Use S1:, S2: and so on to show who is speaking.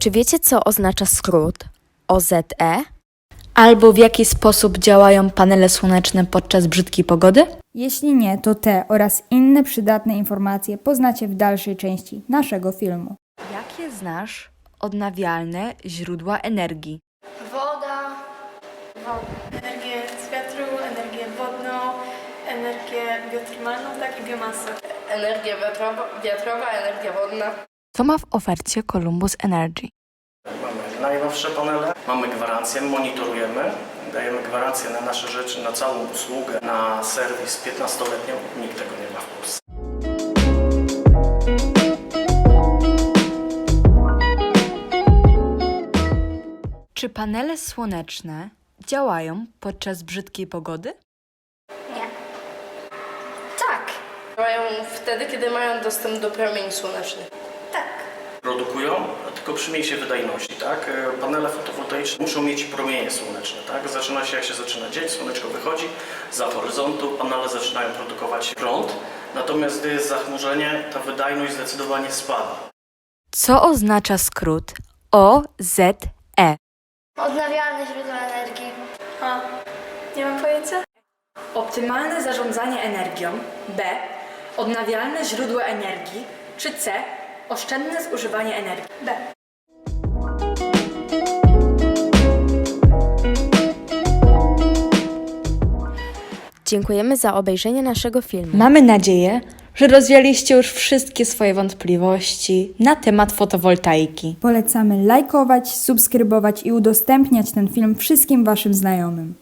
S1: Czy wiecie, co oznacza skrót OZE?
S2: Albo w jaki sposób działają panele słoneczne podczas brzydkiej pogody?
S3: Jeśli nie, to te oraz inne przydatne informacje poznacie w dalszej części naszego filmu.
S2: Jakie znasz odnawialne źródła energii?
S4: Woda, energię z wiatru, energię wodną, energię biotermalną, tak i biomasę.
S5: Energia wiatrowa, wiatrowa, energia wodna.
S2: Co ma w ofercie Columbus Energy?
S6: Mamy najnowsze panele, mamy gwarancję, monitorujemy, dajemy gwarancję na nasze rzeczy, na całą usługę, na serwis 15-letnią. Nikt tego nie ma w Polsce.
S2: Czy panele słoneczne działają podczas brzydkiej pogody?
S5: Tak. Mają wtedy, kiedy mają dostęp do promieni słonecznych.
S6: Produkują, tylko przy mniejszej wydajności, tak? E, Panele fotowoltaiczne muszą mieć promienie słoneczne, tak? Zaczyna się, jak się zaczyna dzień, słoneczko wychodzi za horyzontu, panele zaczynają produkować prąd, natomiast gdy jest zachmurzenie, ta wydajność zdecydowanie spada.
S2: Co oznacza skrót OZE?
S4: Odnawialne źródła energii. A, nie mam pojęcia.
S7: Optymalne zarządzanie energią. B. Odnawialne źródła energii. Czy C. Oszczędne zużywanie energii.
S4: B.
S1: Dziękujemy za obejrzenie naszego filmu.
S2: Mamy nadzieję, że rozwialiście już wszystkie swoje wątpliwości na temat fotowoltaiki.
S3: Polecamy lajkować, subskrybować i udostępniać ten film wszystkim Waszym znajomym.